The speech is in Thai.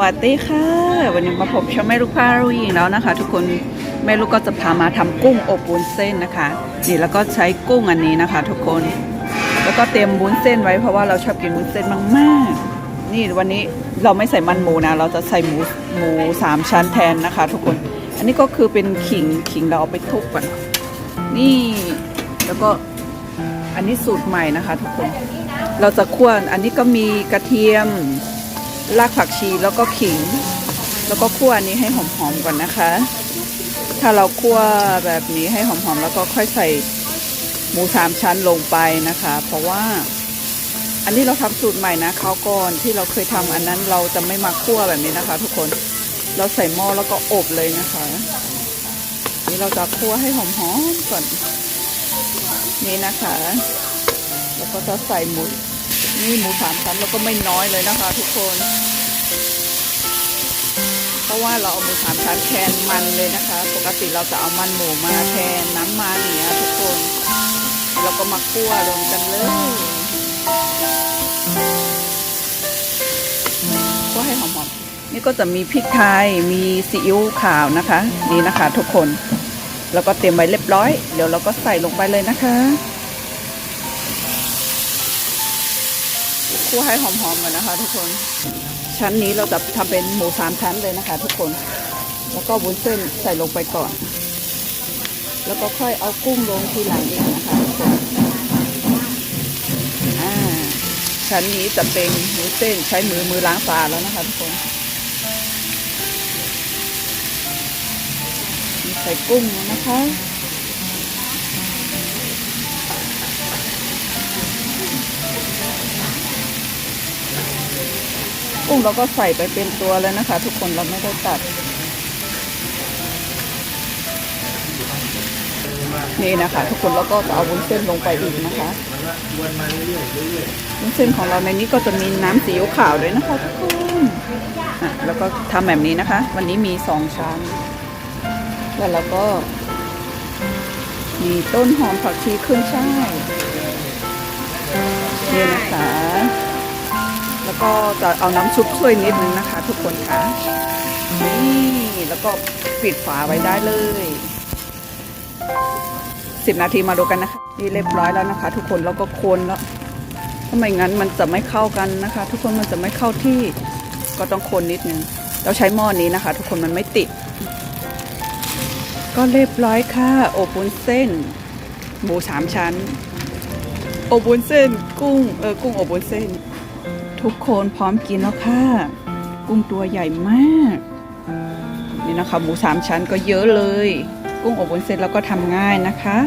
สวัสดีค่ะ วันนี้มาพบช่องแม่ลูกพารุยแล้วนะคะ ทุกคนแม่ลูกก็จะพามาทำกุ้งอบวุ้นเส้นนะคะ นี่แล้วก็ใช้กุ้งอันนี้นะคะ ทุกคนแล้วก็เตรียมวุ้นเส้นไว้เพราะว่าเราชอบกินวุ้นเส้นมากๆ นี่วันนี้เราไม่ใส่มันหมูนะ เราจะใส่หมูหมูสามชั้นแทนนะคะ ทุกคน อันนี้ก็คือเป็นขิงขิงเราเอาไปทุบก่อนนี่แล้วก็อันนี้สูตรใหม่นะคะ ทุกคน เราจะคั่วอันนี้ก็มีกระเทียม รากผักชีแล้วก็ขิง แล้วก็คั่วนี้ให้หอมๆก่อนนะคะ ถ้าเราคั่วแบบนี้ให้หอมๆแล้วก็ค่อยใส่หมูสามชั้นลงไปนะคะ เพราะว่าอันนี้เราทำสูตรใหม่นะเขาวก่อนที่เราเคยทำอันนั้นเราจะไม่มาคั่วแบบนี้นะคะ ทุกคนเราใส่หม้อแล้วก็อบเลยนะคะนี่เราจะคั่วให้หอมๆก่อนนี่นะคะ แล้วก็จะใส่หมู นี่หมูสามชั้นแล้วก็ไม่น้อยเลยนะคะ ทุกคน เพราะว่าเราเอาหมูสามชั้นแทนมันเลยนะคะ ปกติเราจะเอามันหมูมาแทนน้ำมันอย่างเงี้ยทุกคน เราก็มาคั่วรวมกันเลยคั่วให้หอมๆนี่ก็จะมีพริกไทยมีซีอิ๊วขาวนะคะนี่นะคะ ทุกคน แล้วก็เตรียมไว้เรียบร้อย เดี๋ยวเราก็ใส่ลงไปเลยนะคะ คั่วให้หอมๆกันนะคะ ทุกคน ชั้นนี้เราจะทำเป็นหมูสามชั้นเลยนะคะ ทุกคน แล้วก็วุ้นเส้นใส่ลงไปก่อน แล้วก็ค่อยเอากุ้งลงทีหลังเองนะคะทุกคนอ่าชั้นนี้จะเป็นหมูเส้นใช้มือมือล้างปลาแล้วนะคะทุกคนใส่กุ้งนะคะ กุ้งเราก็ใส่ไปเป็นตัวเลยนะคะ ทุกคนเราไม่ได้ตัด นี่นะคะ ทุกคนเราก็จะเอาวุ้นเส้นลงไปอีกนะคะวุ้นเส้นของเราในนี้ก็จะมีน้ำซีขาวด้วยนะคะทุกคนอะแล้วก็ทำแบบนี้นะคะ วันนี้มีสองชั้นแล้วเราก็มีต้นหอมผักชีขึ้นช่ายนี่นะคะ แล้วก็จะเอาน้ำซุปช่วยนิดนึงนะคะ ทุกคนคะนี่แล้วก็ปิดฝาไว้ได้เลยสิบนาทีมาดูกันนะคะนี่เรียบร้อยแล้วนะคะ ทุกคนแล้วก็คนแล้วถ้าไม่งั้นมันจะไม่เข้ากันนะคะ ทุกคนมันจะไม่เข้าที่ก็ต้องคนนิดนึงเราใช้หม้อนี้นะคะ ทุกคนมันไม่ติด ก็เรียบร้อยค่ะอบวุ้นเส้น หมูสามชั้นอบวุ้นเส้น กุ้งเออกุ้งอบวุ้นเส้น ทุกคนพร้อมกินแล้วค่ะ กุ้งตัวใหญ่มาก นี่นะคะ หมูสามชั้นก็เยอะเลย กุ้งอบวุ้นเส้นแล้วก็ทำง่ายนะคะ